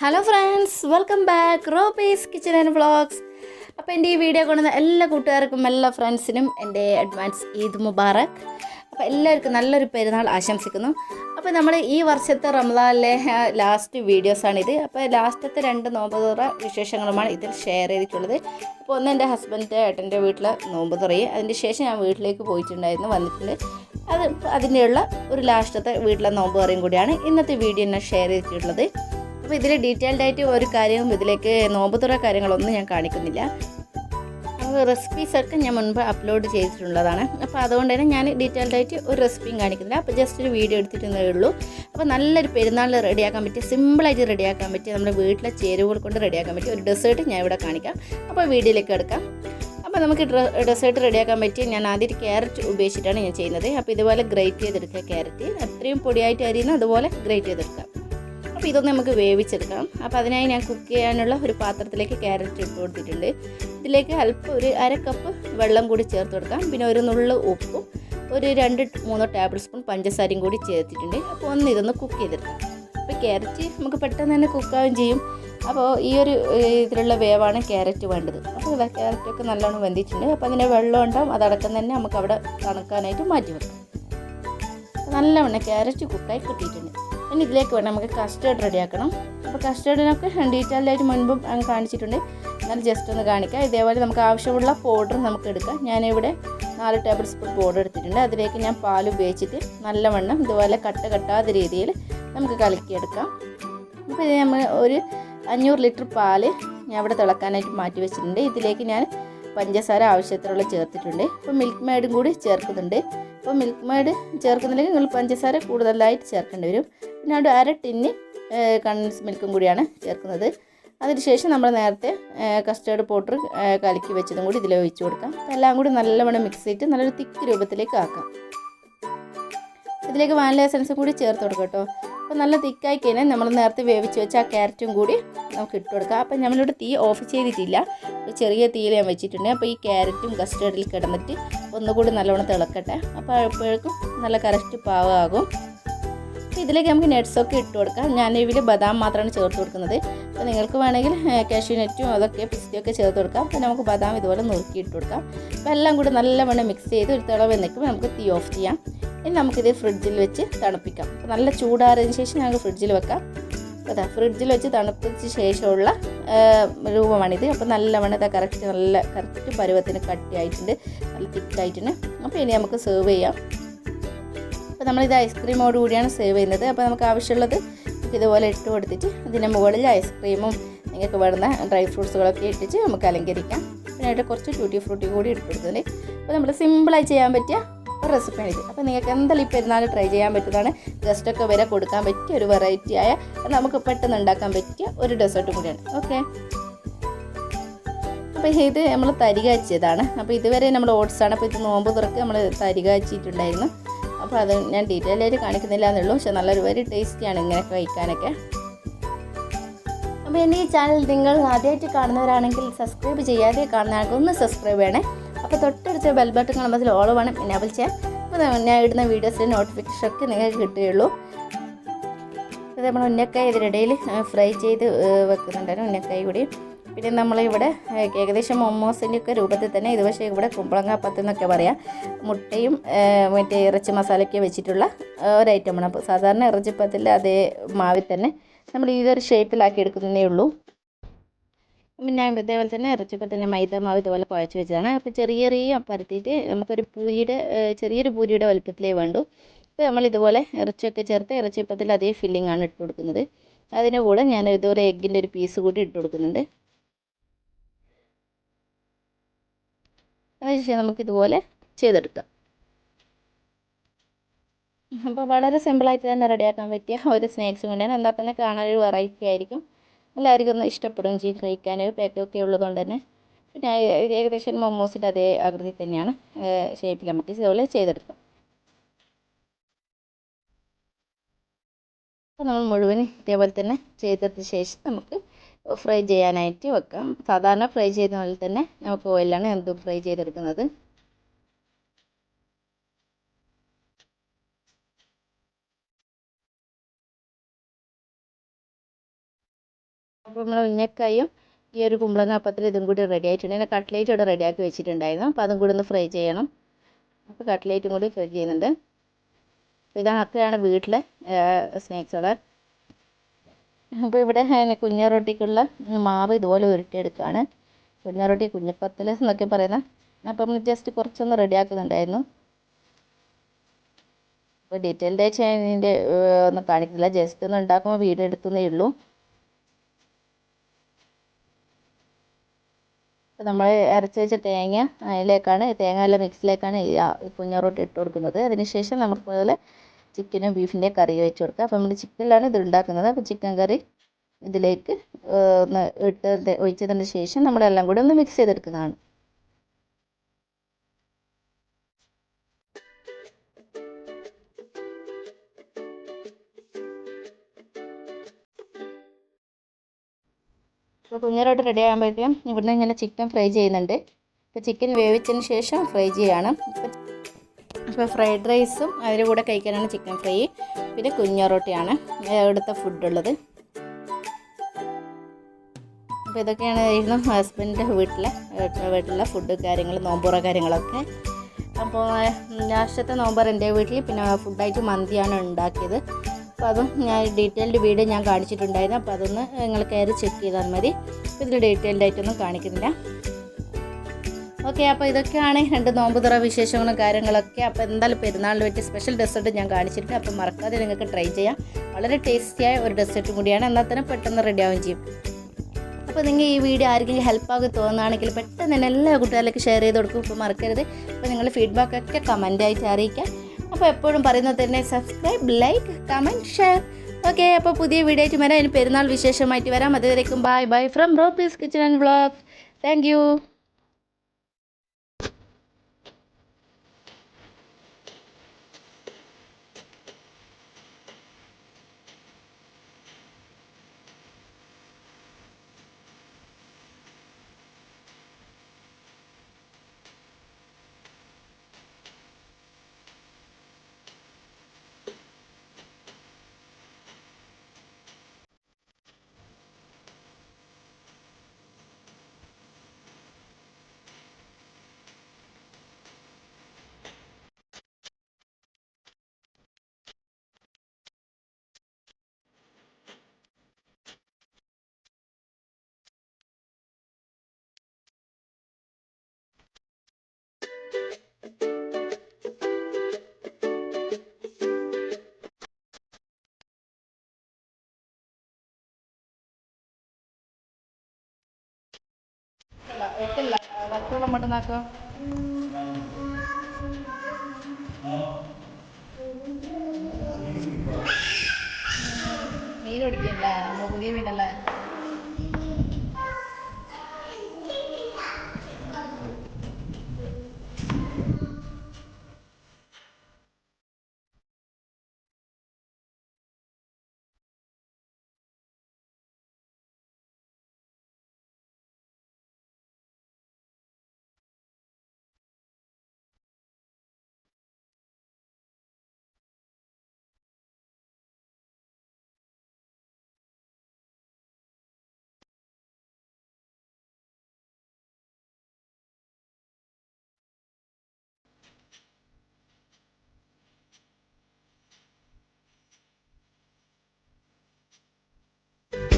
Hello friends welcome back റോപ്പീസ് kitchen and vlogs അപ്പോൾ എന്റെ ഈ വീഡിയോ കൊണ്ടുവന്ന എല്ലാ കൂട്ടുകാർക്കും എല്ലാ ഫ്രണ്ട്സിനും എന്റെ അഡ്വാൻസ് ഈദ് മുബാറക്. അപ്പോൾ എല്ലാവർക്കും നല്ലൊരു പെരുന്നാൾ ആശംസിക്കുന്നു. അപ്പോൾ നമ്മൾ ഈ വർഷത്തെ റംസാനിലെ ലാസ്റ്റ് വീഡിയോസാണിത് അപ്പോൾ ലാസ്റ്റത്തെ രണ്ട് നോമ്പ് തുറ വിശേഷങ്ങളുമാണ് ഇതിൽ ഷെയർ ചെയ്തിട്ടുള്ളത്. അപ്പോൾ ഒന്ന് എന്റെ ഹസ്ബൻഡ് ഏട്ടന്റെ വീട്ടിലെ നോമ്പ് തുറയും. അതിന്റെ ശേഷം ഞാൻ വീട്ടിലേക്ക് പോയിട്ടുണ്ടായിരുന്നു വന്നിട്ടുണ്ട്. അത് അതിന്റെയുള്ള ഒരു ലാസ്റ്റത്തെ വീട്ടിലെ നോമ്പ് തുറയും കൂടിയാണ് ഇന്നത്തെ വീഡിയോ ഞാൻ ഷെയർ ചെയ്തിട്ടുള്ളത്. അപ്പോൾ ഇതിൽ ഡീറ്റെയിൽഡ് ആയിട്ട് ഒരു കാര്യവും ഇതിലേക്ക് നോമ്പ് തുറ കാര്യങ്ങളൊന്നും ഞാൻ കാണിക്കുന്നില്ല. റെസിപ്പീസൊക്കെ ഞാൻ മുൻപ് അപ്ലോഡ് ചെയ്തിട്ടുള്ളതാണ്. അപ്പോൾ അതുകൊണ്ട് തന്നെ ഞാൻ ഡീറ്റെയിൽഡ് ആയിട്ട് ഒരു റെസിപ്പിയും കാണിക്കുന്നില്ല. അപ്പോൾ ജസ്റ്റ് ഒരു വീഡിയോ എടുത്തിട്ടേ ഉള്ളൂ. അപ്പോൾ നല്ലൊരു പെരുന്നാളിൽ റെഡിയാക്കാൻ പറ്റിയ സിമ്പിളായിട്ട് റെഡിയാക്കാൻ പറ്റിയ നമ്മുടെ വീട്ടിലെ ചേരുവകൾ കൊണ്ട് റെഡിയാക്കാൻ പറ്റിയ ഒരു ഡെസേർട്ട് ഞാൻ ഇവിടെ കാണിക്കാം. അപ്പോൾ വീഡിയോയിലേക്ക് എടുക്കാം അപ്പോൾ നമുക്ക് ഡെസേർട്ട് റെഡിയാക്കാൻ പറ്റിയ ഞാൻ ആദ്യം ക്യാരറ്റ് ഉപയോഗിച്ചിട്ടാണ് ഞാൻ ചെയ്യുന്നത്. അപ്പോൾ ഇതുപോലെ ഗ്രേറ്റ് ചെയ്തെടുക്കുക ക്യാരറ്റ് അത്രയും പൊടിയായിട്ട് അരിയുന്ന അതുപോലെ ഗ്രേറ്റ് ചെയ്തെടുക്കാം. അപ്പോൾ ഇതൊന്ന് നമുക്ക് വേവിച്ചെടുക്കാം അപ്പോൾ അതിനായി ഞാൻ കുക്ക് ചെയ്യാനുള്ള ഒരു പാത്രത്തിലേക്ക് ക്യാരറ്റ് ഇട്ട് കൊടുത്തിട്ടുണ്ട്. ഇതിലേക്ക് അല്പം ഒരു അര കപ്പ് വെള്ളം കൂടി ചേർത്ത് കൊടുക്കാം. പിന്നെ ഒരു നുള്ളു ഉപ്പും ഒരു രണ്ട് മൂന്നോ ടേബിൾ സ്പൂൺ പഞ്ചസാരയും കൂടി ചേർത്തിട്ടുണ്ട്. അപ്പോൾ ഒന്ന് ഇതൊന്ന് കുക്ക് ചെയ്തെടുക്കാം. അപ്പോൾ ക്യാരറ്റ് നമുക്ക് പെട്ടെന്ന് തന്നെ കുക്കാവുകയും ചെയ്യും. അപ്പോൾ ഈ ഒരു ഇതിലുള്ള വേവാണ് ക്യാരറ്റ് വേണ്ടത്. അപ്പോൾ ക്യാരറ്റൊക്കെ നല്ലോണം വെന്തിട്ടുണ്ട്. അപ്പോൾ അതിന്റെ വെള്ളം ഉണ്ടാവും. അതടക്കം തന്നെ നമുക്ക് അവിടെ തണുക്കാനായിട്ട് മാറ്റി വെക്കാം. നല്ലവണ്ണം ക്യാരറ്റ് കുക്കായി കിട്ടിയിട്ടുണ്ട്. ഇനി ഇതിലേക്ക് വേണം നമുക്ക് കസ്റ്റേർഡ് റെഡിയാക്കണം. അപ്പോൾ കസ്റ്റേർഡിനൊക്കെ ഡീറ്റെയിൽഡായിട്ട് മുൻപും കാണിച്ചിട്ടുണ്ട്. എന്നാൽ ജസ്റ്റ് ഒന്ന് കാണിക്കാം. ഇതേപോലെ നമുക്ക് ആവശ്യമുള്ള പൗഡർ നമുക്ക് എടുക്കാം. ഞാനിവിടെ നാല് ടേബിൾ സ്പൂൺ പൗഡർ എടുത്തിട്ടുണ്ട്. അതിലേക്ക് ഞാൻ പാൽ ഉപയോഗിച്ചിട്ട് നല്ലവണ്ണം ഇതുപോലെ കട്ട കട്ടാത്ത രീതിയിൽ നമുക്ക് കലക്കിയെടുക്കാം. അപ്പോൾ ഇത് നമ്മൾ ഒരു അഞ്ഞൂറ് ലിറ്റർ പാൽ ഞാൻ ഇവിടെ തിളക്കാനായിട്ട് മാറ്റി വെച്ചിട്ടുണ്ട്. ഇതിലേക്ക് ഞാൻ പഞ്ചസാര ആവശ്യത്തിനുള്ള ചേർത്തിട്ടുണ്ട്. ഇപ്പോൾ മിൽക്ക് മെയ്ഡും കൂടി ചേർക്കുന്നുണ്ട്. അപ്പോൾ മിൽക്ക് മെയ്ഡ് ചേർക്കുന്നില്ലെങ്കിൽ നിങ്ങൾ പഞ്ചസാര കൂടുതലായിട്ട് ചേർക്കേണ്ടി വരും. അവിടെ അര ടിന്ന് കണ്ടൻസ് മിൽക്കും കൂടിയാണ് ചേർക്കുന്നത്. അതിനുശേഷം നമ്മൾ നേരത്തെ കസ്റ്റേർഡ് പൗഡർ കലക്കി വെച്ചതും കൂടി ഇതിൽ ഒഴിച്ചു കൊടുക്കാം. എല്ലാം കൂടി നല്ലവണ്ണം മിക്സ് ചെയ്തിട്ട് നല്ലൊരു തിക്ക് രൂപത്തിലേക്ക് ആക്കാം. ഇതിലേക്ക് വാനില എസൻസും കൂടി ചേർത്ത് കൊടുക്കാം കേട്ടോ. അപ്പോൾ നല്ല തിക്കായി കഴിഞ്ഞാൽ നമ്മൾ നേരത്തെ വേവിച്ച് വെച്ച ആ ക്യാരറ്റും കൂടി നമുക്ക് ഇട്ട് കൊടുക്കാം. അപ്പോൾ നമ്മളിവിടെ തീ ഓഫ് ചെയ്തിട്ടില്ല. ചെറിയ തീയിൽ ഞാൻ വെച്ചിട്ടുണ്ട്. അപ്പോൾ ഈ ക്യാരറ്റും കസ്റ്റേർഡിൽ കിടന്നിട്ട് ഒന്നുകൂടി നല്ലവണ്ണം തിളക്കട്ടെ. അപ്പോൾ അപ്പോഴേക്കും നല്ല കറക്റ്റ് പാകമാകും. ഇതിലേക്ക് നമുക്ക് നട്ട്സൊക്കെ ഇട്ട് കൊടുക്കാം. ഞാൻ ഇതിൽ ബദാം മാത്രമാണ് ചേർത്ത് കൊടുക്കുന്നത്. അപ്പോൾ നിങ്ങൾക്ക് വേണമെങ്കിൽ കാഷ്യൂ നെറ്റും അതൊക്കെ പിസ്റ്റിയൊക്കെ ചേർത്ത് കൊടുക്കാം. പിന്നെ നമുക്ക് ബദാം ഇതുപോലെ നുറുക്കി ഇട്ട് കൊടുക്കാം. അപ്പോൾ എല്ലാം കൂടി നല്ലവണ്ണം മിക്സ് ചെയ്ത് ഒരു തിളവ് നിൽക്കുമ്പോൾ നമുക്ക് തീ ഓഫ് ചെയ്യാം. ഇനി നമുക്കിത് ഫ്രിഡ്ജിൽ വെച്ച് തണുപ്പിക്കാം. നല്ല ചൂടാറിയതിന് ശേഷം ഞങ്ങൾക്ക് ഫ്രിഡ്ജിൽ വെക്കാം. അതാ ഫ്രിഡ്ജിൽ വെച്ച് തണുപ്പിച്ച ശേഷമുള്ള രൂപമാണിത്. അപ്പോൾ നല്ലവണ്ണം ഇതാ കറക്റ്റ് നല്ല കറക്റ്റ് പരുവത്തിന് കട്ടിയായിട്ടുണ്ട്. നല്ല തിക്കായിട്ടുണ്ട് അപ്പോൾ ഇനി നമുക്ക് സെർവ് ചെയ്യാം. അപ്പോൾ നമ്മളിത് ഐസ്ക്രീമോട് കൂടിയാണ് സേവ് ചെയ്യുന്നത്. അപ്പോൾ നമുക്ക് ആവശ്യമുള്ളത് ഇതുപോലെ ഇട്ട് കൊടുത്തിട്ട് ഇതിന്റെ മുകളിൽ ഐസ്ക്രീമും നിങ്ങൾക്ക് വേണ്ട ഡ്രൈ ഫ്രൂട്ട്സുകളൊക്കെ ഇട്ടിട്ട് നമുക്ക് അലങ്കരിക്കാം. പിന്നെ ആയിട്ട് കുറച്ച് ട്യൂട്ടി ഫ്രൂട്ടി കൂടി ഇട്ട് കൊടുത്തിട്ടുണ്ട് അപ്പോൾ നമ്മൾ സിമ്പിളായി ചെയ്യാൻ പറ്റിയ ഒരു റെസിപ്പിയാണ് ഇത്. അപ്പോൾ നിങ്ങൾക്ക് എന്തായാലും ഇപ്പോൾ ട്രൈ ചെയ്യാൻ പറ്റുന്നതാണ്. ഗസ്റ്റൊക്കെ വരെ കൊടുക്കാൻ പറ്റിയ ഒരു വെറൈറ്റി ആയ നമുക്ക് പെട്ടെന്ന് ഉണ്ടാക്കാൻ പറ്റിയ ഒരു ഡെസേർട്ടും കൂടിയാണ്. ഓക്കെ അപ്പോൾ ഇത് നമ്മൾ തരികാച്ചിയതാണ് അപ്പോൾ ഇതുവരെ നമ്മൾ ഓട്സാണ് അപ്പോൾ ഇത് നോമ്പ് തുറക്ക് നമ്മൾ തരികാച്ചിട്ടുണ്ടായിരുന്നു അപ്പോൾ അത് ഞാൻ ഡീറ്റെയിൽ ആയിട്ട് കാണിക്കുന്നില്ല എന്നുള്ളൂ പക്ഷെ നല്ലൊരു വെരി ടേസ്റ്റിയാണ് ഇങ്ങനെ കഴിക്കാനൊക്കെ. അപ്പോൾ എന്റെ ഈ ചാനൽ നിങ്ങൾ ആദ്യമായിട്ട് കാണുന്നവരാണെങ്കിൽ സബ്സ്ക്രൈബ് ചെയ്യാതെ കാണുന്നവർക്ക് ഒന്ന് സബ്സ്ക്രൈബ് ചെയ്യണേ. അപ്പോൾ തൊട്ടടുത്ത ബെൽ ബട്ടൺ കാണുമ്പോൾ ഓൾ വേണം എനേബിൾ ചെയ്യാൻ. അപ്പോൾ ഞാൻ ഇടുന്ന വീഡിയോസിന്റെ നോട്ടിഫിക്കേഷൻ ഒക്കെ നിങ്ങൾക്ക് കിട്ടുകയുള്ളൂ. ഇത് നമ്മൾ ഉന്നക്കായ ഇതിനിടയിൽ ഫ്രൈ ചെയ്ത് വെക്കുന്നുണ്ടായിരുന്നു ഉന്നക്കായ കൂടി. പിന്നെ നമ്മളിവിടെ ഏകദേശം മൊമോസിന്റെ ഒക്കെ രൂപത്തിൽ തന്നെ ഇത് പക്ഷേ ഇവിടെ കുമ്പളങ്ങാപ്പത്ത് എന്നൊക്കെ പറയാം. മുട്ടയും മറ്റേ ഇറച്ചി മസാലയൊക്കെ വെച്ചിട്ടുള്ള ഒരു ഐറ്റമാണ് അപ്പോൾ സാധാരണ ഇറച്ചിപ്പത്തിൽ അതേ മാവിൽ തന്നെ നമ്മൾ ഇതൊരു ഷേപ്പിലാക്കി എടുക്കുന്നതേ ഉള്ളൂ. പിന്നെ ഇതേപോലെ തന്നെ ഇറച്ചിപ്പത്തിന്റെ മൈദ മാവ് ഇതുപോലെ കുഴച്ച് വെച്ചതാണ്. അപ്പോൾ ചെറിയ ചെറിയ പരത്തിയിട്ട് നമുക്കൊരു പൂരിയുടെ ചെറിയൊരു പൂരിയുടെ വലുപ്പത്തിലേ വേണ്ടൂ. അപ്പോൾ നമ്മൾ ഇതുപോലെ ഇറച്ചിയൊക്കെ ചേർത്ത് ഇറച്ചിപ്പത്തിൽ അതേ ഫില്ലിംഗ് ആണ് ഇട്ട് കൊടുക്കുന്നത്. അതിന്റെ കൂടെ ഞാൻ ഇതുപോലെ എഗ്ഗിന്റെ ഒരു പീസ് കൂടി ഇട്ട് കൊടുക്കുന്നുണ്ട്. അതിനുശേഷം നമുക്കിതുപോലെ ചെയ്തെടുക്കാം. അപ്പോൾ വളരെ സിമ്പിളായിട്ട് തന്നെ റെഡിയാക്കാൻ പറ്റിയ ഒരു സ്നാക്സും കൊണ്ടാണ് എന്നാൽ തന്നെ കാണാൻ ഒരു വെറൈറ്റി ആയിരിക്കും. എല്ലാവർക്കും ഒന്ന് ഇഷ്ടപ്പെടുകയും ചെയ്യും കഴിക്കാൻ. പാക്കൊക്കെ ഉള്ളതുകൊണ്ട് തന്നെ. പിന്നെ ഏകദേശം മൊമോസിന്റെ അതേ ആകൃതി തന്നെയാണ്. ഷേപ്പിൽ നമുക്ക് ഇതുപോലെ ചെയ്തെടുക്കാം. അപ്പോൾ നമ്മൾ മുഴുവൻ ഇതേപോലെ തന്നെ ചെയ്തതിന് ശേഷം നമുക്ക് ഫ്രൈ ചെയ്യാനായിട്ട് വെക്കാം. സാധാരണ ഫ്രൈ ചെയ്യുന്ന പോലെ തന്നെ നമുക്ക് ഓയിലാണ് എന്തും ഫ്രൈ ചെയ്തെടുക്കുന്നത്. അപ്പോൾ നമ്മൾ ഉന്നക്കായും ഈ ഒരു കുമ്പളങ്ങ അപ്പത്തിൽ ഇതും കൂടി റെഡി ആയിട്ടുണ്ട്. പിന്നെ കട്ട്ലേറ്റ് ഇവിടെ റെഡിയാക്കി വെച്ചിട്ടുണ്ടായിരുന്നു. അപ്പോൾ അതും കൂടി ഒന്ന് ഫ്രൈ ചെയ്യണം അപ്പോൾ കട്ട്ലേറ്റും കൂടി ഫ്രൈ ചെയ്യുന്നുണ്ട്. അപ്പോൾ ഇതൊക്കെയാണ് വീട്ടിലെ സ്നാക്സുകൾ അപ്പോൾ ഇവിടെ കുഞ്ഞറൊട്ടിക്കുള്ള മാവ് ഇതുപോലെ ഉരുട്ടിയെടുക്കുകയാണ് കുഞ്ഞറൊട്ടി കുഞ്ഞപ്പത്തൽ എന്നൊക്കെ പറയുന്ന അപ്പം ജസ്റ്റ് കുറച്ചൊന്ന് റെഡിയാക്കുന്നുണ്ടായിരുന്നു അപ്പോൾ ഡീറ്റെയിൽഡ് ആയിട്ട് ഞാൻ ഇതിന്റെ ഒന്നും കാണിക്കുന്നില്ല. ജസ്റ്റ് ഒന്ന് ഉണ്ടാക്കുമ്പോൾ വീഡിയോ എടുത്തുന്നേ ഉള്ളൂ. നമ്മൾ അരച്ച് വെച്ച തേങ്ങ അതിലേക്കാണ് തേങ്ങ എല്ലാം മിക്സിലേക്കാണ് കുഞ്ഞറോട്ട് ഇട്ട് കൊടുക്കുന്നത്. അതിനുശേഷം നമുക്ക് മുതൽ ചിക്കനും ബീഫിന്റെ കറി വെച്ച് കൊടുക്കുക. അപ്പം നമ്മൾ ചിക്കനിലാണ് ഇത് ഉണ്ടാക്കുന്നത്. അപ്പോൾ ചിക്കൻ കറി ഇതിലേക്ക് ഒന്ന് ഇട്ട് ഒഴിച്ചതിന് ശേഷം നമ്മളെല്ലാം കൂടി ഒന്ന് മിക്സ് ചെയ്തെടുക്കുന്നതാണ്. അപ്പോൾ കുഞ്ഞിരോട്ട് റെഡി ആകുമ്പോഴത്തേക്കും ഇവിടുന്ന് ഇങ്ങനെ ചിക്കൻ ഫ്രൈ ചെയ്യുന്നുണ്ട്. ഇപ്പോൾ ചിക്കൻ വേവിച്ചതിന് ശേഷം ഫ്രൈ ചെയ്യണം. ഇപ്പോൾ ഫ്രൈഡ് റൈസും അതിന്റെ കൂടെ കഴിക്കാനാണ് ചിക്കൻ ഫ്രൈ പിന്നെ കുഞ്ഞറോട്ടിയാണ് ഇവിടുത്തെ ഫുഡുള്ളത് അപ്പോൾ ഇതൊക്കെയാണ് ആയിരുന്നു ഹസ്ബൻഡിന്റെ വീട്ടിലെ വീട്ടിലെ ഫുഡ് കാര്യങ്ങൾ നോമ്പുറ കാര്യങ്ങളൊക്കെ. അപ്പോൾ ലാസ്റ്റത്തെ നോമ്പർ എന്റെ വീട്ടിൽ പിന്നെ ഫുഡായിട്ട് മന്തിയാണ് ഉണ്ടാക്കിയത്. അപ്പോൾ അതും ഞാൻ ഡീറ്റെയിൽഡ് വീഡിയോ ഞാൻ കാണിച്ചിട്ടുണ്ടായിരുന്നു. അപ്പോൾ അതൊന്ന് നിങ്ങൾ കയറി ചെക്ക് ചെയ്താൽ മതി. ഇതിൽ ഡീറ്റെയിൽഡ് ആയിട്ടൊന്നും കാണിക്കുന്നില്ല. ഓക്കെ അപ്പോൾ ഇതൊക്കെയാണ് രണ്ട് നോമ്പ് തുറ വിശേഷങ്ങളും കാര്യങ്ങളൊക്കെ. അപ്പോൾ എന്തായാലും പെരുന്നാളിന് പറ്റിയ സ്പെഷ്യൽ ഡെസേർട്ട് ഞാൻ കാണിച്ചിട്ടുണ്ട്. അപ്പോൾ മറക്കാതെ നിങ്ങൾക്ക് ട്രൈ ചെയ്യാം. വളരെ ടേസ്റ്റിയായ ഒരു ഡെസേർട്ട് കൂടിയാണ്. എന്നാൽ തന്നെ പെട്ടെന്ന് റെഡി ആവുകയും ചെയ്യും. അപ്പോൾ നിങ്ങൾ ഈ വീഡിയോ ആർക്കെങ്കിലും ഹെൽപ്പ് ആകും തോന്നുകയാണെങ്കിൽ പെട്ടെന്ന് തന്നെ എല്ലാ കുട്ടികളിലേക്ക് ഷെയർ ചെയ്ത് കൊടുക്കും. ഇപ്പോൾ മറക്കരുത്. അപ്പോൾ ഒക്കെ ആയിട്ട് അറിയിക്കാം. അപ്പോൾ എപ്പോഴും പറയുന്നത് തന്നെ subscribe like comment share okay അപ്പോൾ പുതിയ വീഡിയോ ആയിട്ട് വരാം. ഇനി പെരുന്നാൾ വിശേഷമായിട്ട് വരാം. അതുവരേക്കും bye bye from റോപ്പീസ് kitchen and blog thank you പച്ചവെള്ളം മട്ടുന്നാക്കോ മീൻ പിടിക്കണ്ട നമ്മൾ പുതിയ മീനല്ലേ